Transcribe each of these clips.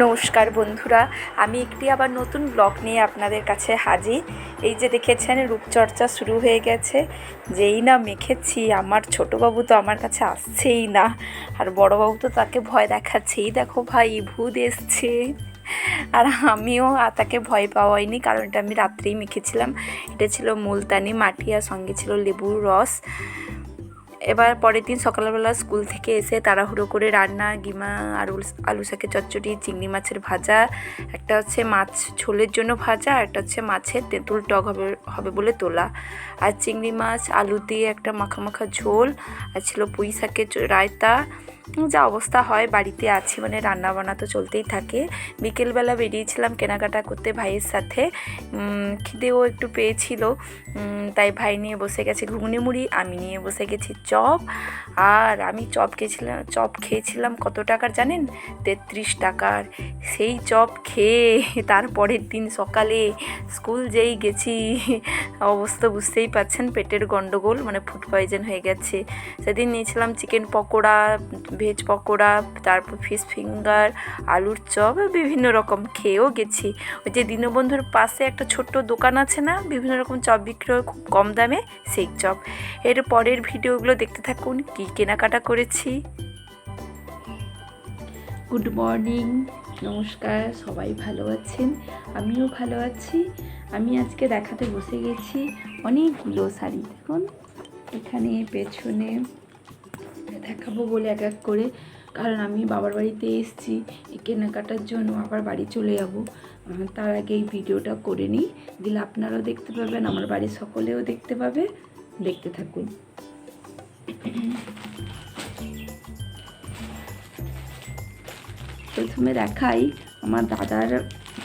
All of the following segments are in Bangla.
নমস্কার বন্ধুরা, আমি একটি আবার নতুন ব্লগ নিয়ে আপনাদের কাছে হাজির। এই যে দেখেছেন, রূপচর্চা শুরু হয়ে গেছে। যেই না মেখেছি, আমার ছোটোবাবু তো আমার কাছে আসছেই না, আর বড়োবাবু তো তাকে ভয় দেখাচ্ছেই। দেখো ভাই, ভূত এসছে। আর আমিও তাকে ভয় পাওয়াইনি কারণ এটা আমি রাত্রেই মেখেছিলাম। এটা ছিল মুলতানি মাটি আর সঙ্গে ছিল লেবুর রস। এবার পরের দিন সকালবেলা স্কুল থেকে এসে তাড়াহুড়ো করে রান্না, গিমা আলু আলু শাকের চচ্চড়ি, চিংড়ি মাছের ভাজা, একটা হচ্ছে মাছ ছোলের জন্য ভাজা আর একটা হচ্ছে মাছের তেঁতুল টক হবে হবে বলে তোলা। আর চিংড়ি মাছ, আলু দিয়ে একটা মাখা মাখা ঝোল, আর ছিল পুঁই শাকের রায়তা যা অবস্থা হয়, বাড়িতে আছি মানে রান্না বান্না তো চলতেই থাকে। বিকেলবেলা বেরিয়েছিলাম কেনাকাটা করতে ভাইয়ের সাথে। খিদেও একটু পেয়েছিল। তাই ভাই নিয়ে বসে গেছে ঘুগনি মুড়ি, আমি নিয়ে বসে গেছি চপ। আর আমি চপ খেয়েছিলাম চপ খেয়েছিলাম কত টাকার জানেন? তেত্রিশ টাকার। সেই চপ খেয়ে তারপরের দিন সকালে স্কুল যেই গেছি, অবস্থা বুঝতেই পাচ্ছেন পেটের গন্ডগোল মানে ফুড পয়জন হয়ে গেছে। সেদিন নিয়েছিলাম চিকেন পকোড়া ভেজ পকোড়া, তারপর ফিশ ফিঙ্গার আলুর চপ, বিভিন্ন রকম খেয়েও গেছি। ওই যে দীনবন্ধুর পাশে একটা ছোট্ট দোকান আছে না, বিভিন্ন রকম চপ বিক্রি হয় খুব কম দামে সেই চপ। এর পরের ভিডিওগুলো দেখতে থাকুন, কী কেনাকাটা করেছি। গুড মর্নিং নমস্কার, সবাই ভালো আছেন? আমিও ভালো আছি। আমি আজকে দেখাতে বসে গেছি অনেকগুলো শাড়ি। দেখুন, এখানে পেছনে দেখাবো বলে এক এক করে। কারণ আমি বাবার বাড়িতে এসেছি কেনাকাটার জন্য আবার বাড়ি চলে যাব। তার আগে এই ভিডিওটা করে নিই। দিলে আপনারাও দেখতে পাবেন, আমার বাড়ির সকলেও দেখতে পাবে। দেখতে থাকুন। প্রথমে দেখাই আমার দাদার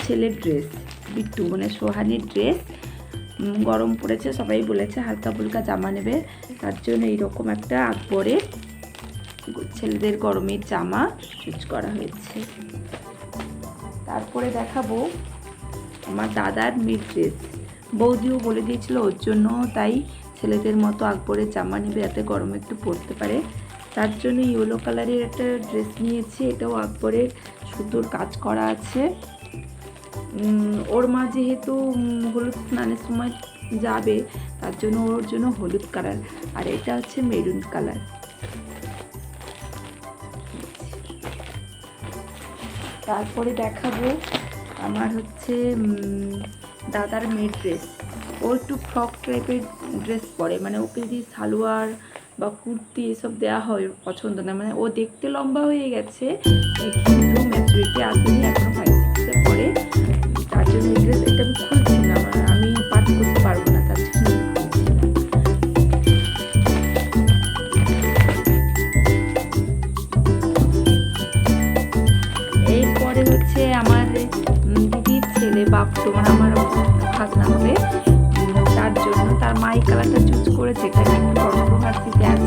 ছেলের ড্রেস, বিট্টু মানে সোহানির ড্রেস। গরম পড়েছে, সবাই বলেছে হালকা ফুলকা জামা নেবে। তার জন্য এইরকম একটা আকবরের ছেলেদের গরমের জামা চুজ করা হয়েছে। তারপরে দেখাবো আমার দাদার মেয়ের ড্রেস বৌদিও বলে দিয়েছিল, ওর জন্য তাই ছেলেদের মতো আকবরের জামা নেবে, যাতে গরমে একটু পরতে পারে। তার জন্য ইয়েলো কালারের একটা ড্রেস নিয়েছি, এটাও আকবরের সুতোর কাজ করা আছে। ওর মা যেহেতু হলুদ স্নানের সময় যাবে, তার জন্য ওর জন্য হলুদ কালার আর এটা হচ্ছে মেরুন কালার তারপরে দেখাবো আমার হচ্ছে দাদার মেয়ের ড্রেস ও একটু ফ্রক টাইপের ড্রেস পরে মানে ওকে যদি সালোয়ার বা কুর্তি এসব দেওয়া হয় পছন্দ না মানে ও দেখতে লম্বা হয়ে গেছে কিন্তু ম্যাচুরিটি আসেনি এখনও। জন্য এই কালারটা চুজ করেছে এখানে একটু কন্ট্রোভার্সিতে আছে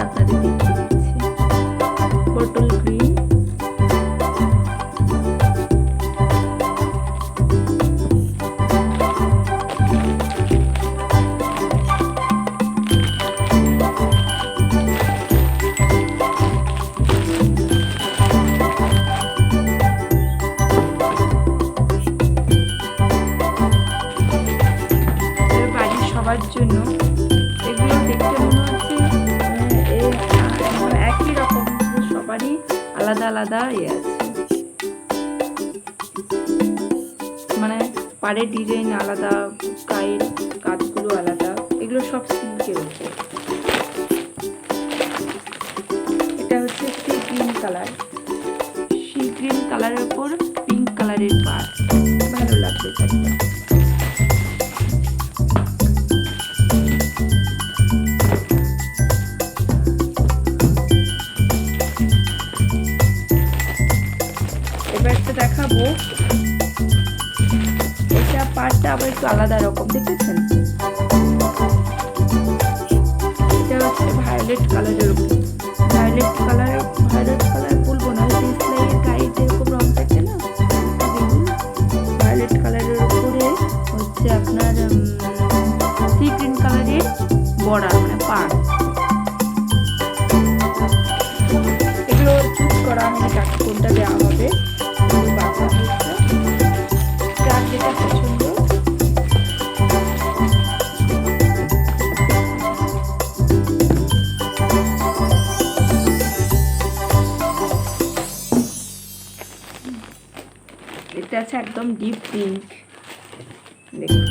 আপনাদের দেখিয়ে দিচ্ছি আলাদা ইয়ে আছে মানে পাড়ের ডিজাইন আলাদা, গায়ের কাজগুলো আলাদা, এগুলো সব সিল্কের উপরে। এটা হচ্ছে sea green colour sea green কালারের উপর আবার একটু আলাদা রকম, দেখেছেন? এটা হচ্ছে ভায়োলেট কালারের উপর। ভায়োলেট কালার ভায়োলেট কালার বলব না ডিসপ্লের গায়ে যেরকম রং থাকে না ভায়োলেট কালারের উপরে হচ্ছে আপনার সি গ্রিন কালারের বর্ডার। আছে একদম ডিপ পিঙ্ক দেখুন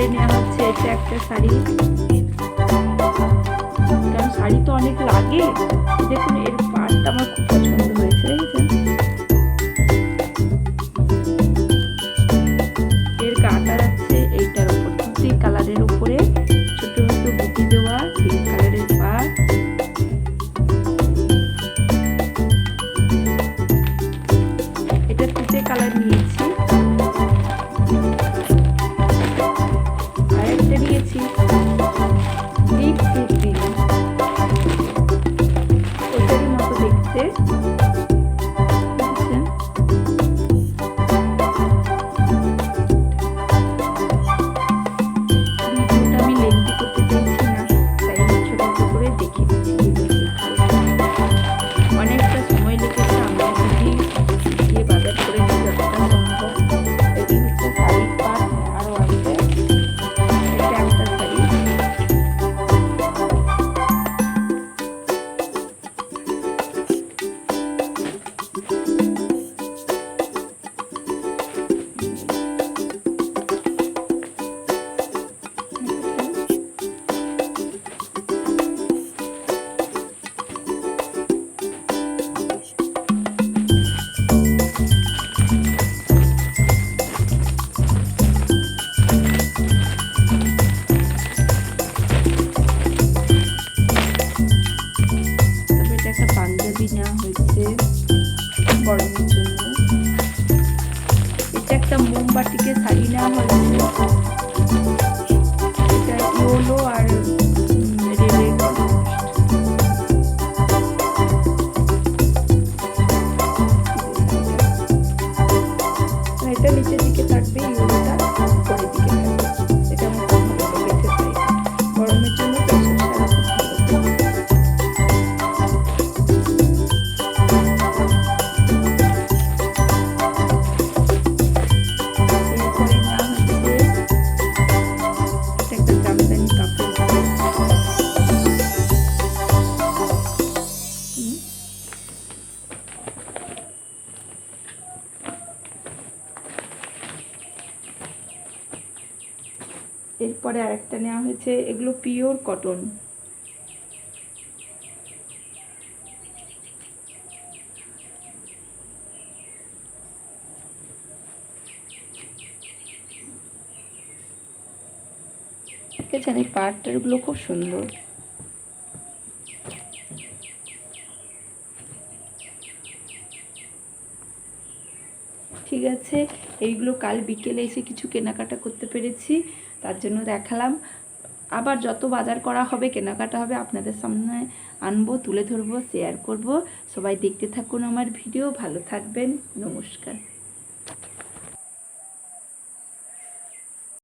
এরপরে নেওয়া হচ্ছে এটা একটা শাড়ি। কারণ শাড়ি তো অনেক লাগে। দেখুন, এর পার্টটা আমার খুব পছন্দ হয়েছে এর গাটা আছে নিয়েছি ডিপ তুতি ওটারই মতো দেখতে। গরমের জন্য এরপরে আরেকটা নেওয়া হয়েছে, এগুলো পিওর কটন দেখেছেন এই পাটটারগুলো খুব সুন্দর। ঠিক আছে, এইগুলো কাল বিকেলে এসে কিছু কেনাকাটা করতে পেরেছি। তার জন্য দেখালাম। আবার যত বাজার করা হবে, কেনাকাটা হবে, আপনাদের সামনে আনব, তুলে ধরবো শেয়ার করব। সবাই দেখতে থাকুন আমার ভিডিও ভালো থাকবেন। নমস্কার।